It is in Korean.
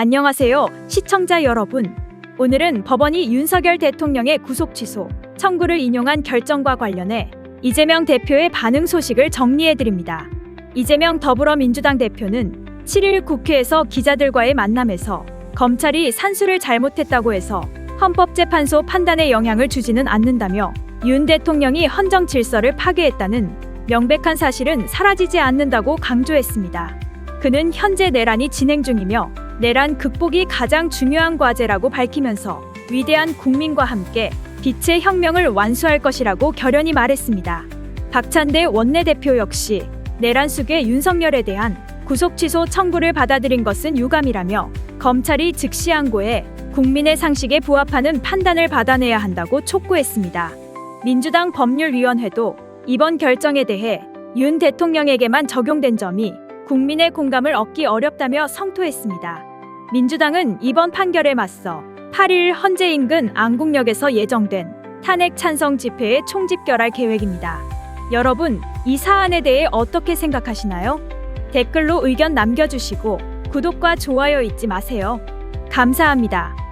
안녕하세요, 시청자 여러분. 오늘은 법원이 윤석열 대통령의 구속 취소 청구를 인용한 결정과 관련해 이재명 대표의 반응 소식을 정리해 드립니다. 이재명 더불어민주당 대표는 7일 국회에서 기자들과의 만남에서 검찰이 산수를 잘못했다고 해서 헌법재판소 판단에 영향을 주지는 않는다며 윤 대통령이 헌정 질서를 파괴했다는 명백한 사실은 사라지지 않는다고 강조했습니다. 그는 현재 내란이 진행 중이며 내란 극복이 가장 중요한 과제라고 밝히면서 위대한 국민과 함께 빛의 혁명을 완수할 것이라고 결연히 말했습니다. 박찬대 원내대표 역시 내란 속의 윤석열에 대한 구속 취소 청구를 받아들인 것은 유감이라며 검찰이 즉시 항고해 국민의 상식에 부합하는 판단을 받아내야 한다고 촉구했습니다. 민주당 법률위원회도 이번 결정에 대해 윤 대통령에게만 적용된 점이 국민의 공감을 얻기 어렵다며 성토했습니다. 민주당은 이번 판결에 맞서 8일 헌재 인근 안국역에서 예정된 탄핵 찬성 집회에 총집결할 계획입니다. 여러분, 이 사안에 대해 어떻게 생각하시나요? 댓글로 의견 남겨주시고 구독과 좋아요 잊지 마세요. 감사합니다.